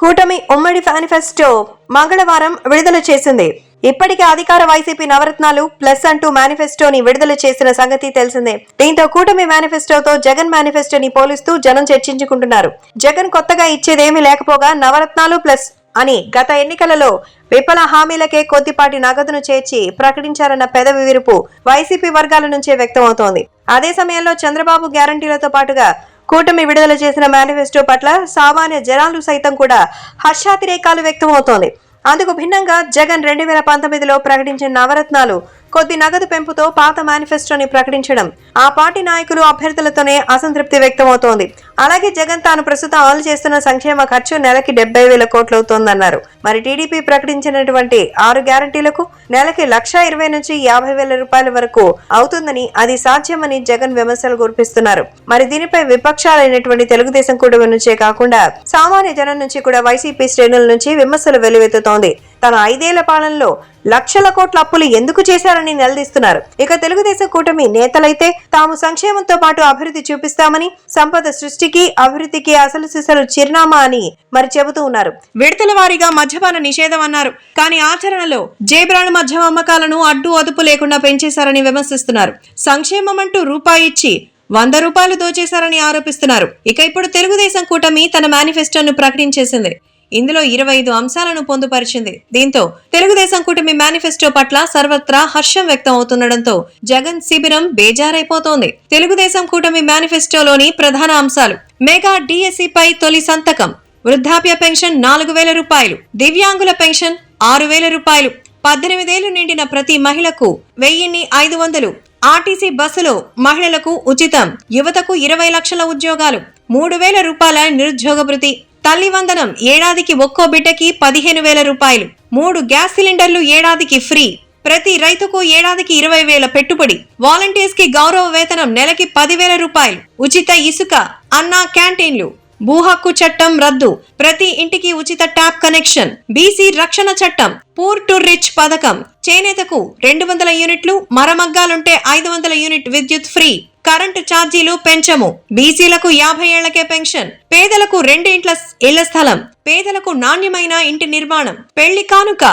కూటమి ఉమ్మడి మేనిఫెస్టో మంగళవారం విడుదల చేసింది. ఇప్పటికే అధికార వైసీపీ నవరత్నాలు ప్లస్ అంటూ మేనిఫెస్టోని విడుదల చేసిన సంగతి తెలిసిందే. దీంతో కూటమి మేనిఫెస్టోతో జగన్ మేనిఫెస్టోని పోలిస్తూ జనం చర్చించుకుంటున్నారు. జగన్ కొత్తగా ఇచ్చేదేమీ లేకపోగా నవరత్నాలు ప్లస్ అని గత ఎన్నికలలో విఫల హామీలకే కొద్దిపాటి నగదును చేర్చి ప్రకటించారన్న పెదవి విరుపు వైసీపీ వర్గాల నుంచే వ్యక్తమవుతోంది. అదే సమయంలో చంద్రబాబు గ్యారంటీలతో పాటుగా కూటమి విడుదల చేసిన మేనిఫెస్టో పట్ల సామాన్య జనాలు సైతం కూడా హర్షాతిరేకాలు వ్యక్తమవుతోంది. అందుకు భిన్నంగా జగన్ రెండు వేల పంతొమ్మిదిలో ప్రకటించిన నవరత్నాలు కొద్ది నగదు పెంపుతో పాత మేనిఫెస్టోని ప్రకటించడం. ఆ పార్టీ నాయకులు అభ్యర్థులతోనే అసంతృప్తి వ్యక్తమవుతోంది. అలాగే జగన్ తాను ప్రస్తుతం అమలు చేస్తున్న సంక్షేమ ఖర్చు నెలకి డెబ్బై వేల కోట్లు అవుతోందన్నారు మరి టీడీపీ ప్రకటించినటువంటి ఆరు గ్యారంటీలకు నెలకి లక్ష ఇరవై నుంచి యాభై వేల రూపాయల వరకు అవుతుందని అది సాధ్యమని జగన్ విమర్శలు గుర్పిస్తున్నారు మరి దీనిపై విపక్షాలైనటువంటి తెలుగుదేశం కూటమి నుంచే కాకుండా సామాన్య జనం నుంచి కూడా వైసీపీ శ్రేణుల నుంచి విమర్శలు వెల్లువెత్తుతోంది. తన ఐదేళ్ళ పాలనలో లక్షల కోట్ల అప్పులు ఎందుకు చేశారని నిలదీస్తున్నారు. ఇక తెలుగుదేశం కూటమి నేతలైతే తాము సంక్షేమంతో పాటు అభివృద్ధి చూపిస్తామని సంపద సృష్టికి అభివృద్ధికి అసలు సిసలు చిరునామా అని మరి చెబుతూ ఉన్నారు. విడతల వారీగా మద్యపాన నిషేధం అన్నారు. కానీ ఆచరణలో జేబ్రాన్ మద్యం అమ్మకాలను అడ్డు అదుపు లేకుండా పెంచేశారని విమర్శిస్తున్నారు. సంక్షేమం అంటూ రూపాయి ఇచ్చి వంద రూపాయలు దోచేశారని ఆరోపిస్తున్నారు. ఇక ఇప్పుడు తెలుగుదేశం కూటమి తన మేనిఫెస్టోను ప్రకటించేసింది. ఇందులో ఇరవై ఐదు అంశాలను పొందుపరిచింది. దీంతో తెలుగుదేశం కూటమి మేనిఫెస్టో పట్ల సర్వత్రా హర్షం వ్యక్తం అవుతుండటంతో జగన్ శిబిరం బేజారైపోతోంది. తెలుగుదేశం కూటమి మేనిఫెస్టోలోని ప్రధాన అంశాలు. మెగా డిఎస్సిపై తొలి సంతకం. వృద్ధాప్య పెన్షన్ నాలుగు వేల రూపాయలు. దివ్యాంగుల పెన్షన్ ఆరు వేల రూపాయలు. పద్దెనిమిదేళ్ళు నిండిన ప్రతి మహిళకు వెయ్యిన్ని ఐదు వందలు. ఆర్టీసీ బస్సులో మహిళలకు ఉచితం. యువతకు ఇరవై లక్షల ఉద్యోగాలు. మూడు వేల రూపాయల నిరుద్యోగ భృతి తల్లి వందనం ఏడాదికి ఒక్కో బిడ్డకి పదిహేను వేల రూపాయలు. మూడు గ్యాస్ సిలిండర్లు ఏడాదికి ఫ్రీ. ప్రతి రైతుకు ఏడాదికి ఇరవై వేల పెట్టుబడి. వాలంటీర్స్కి గౌరవ వేతనం నెలకి పదివేల రూపాయలు. ఉచిత ఇసుక అన్నా క్యాంటీన్లు. భూ హక్కు చట్టం రద్దు. ప్రతి ఇంటికి ఉచిత ట్యాప్ కనెక్షన్. బీసీ రక్షణ చట్టం. పూర్ టు రిచ్ పథకం. చేనేతకు రెండు వందల యూనిట్లు మరమగ్గాలుంటే ఐదు వందల యూనిట్ విద్యుత్ ఫ్రీ. కరెంటు ఛార్జీలు పెంచము. బీసీలకు యాభై ఏళ్ళకే పెన్షన్. పేదలకు రెండింట్ల ఇళ్ళ స్థలం. పేదలకు నాణ్యమైన ఇంటి నిర్మాణం. పెళ్ళి కానుక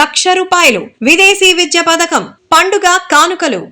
లక్ష రూపాయలు. విదేశీ విద్య పథకం. పండుగ కానుకలు.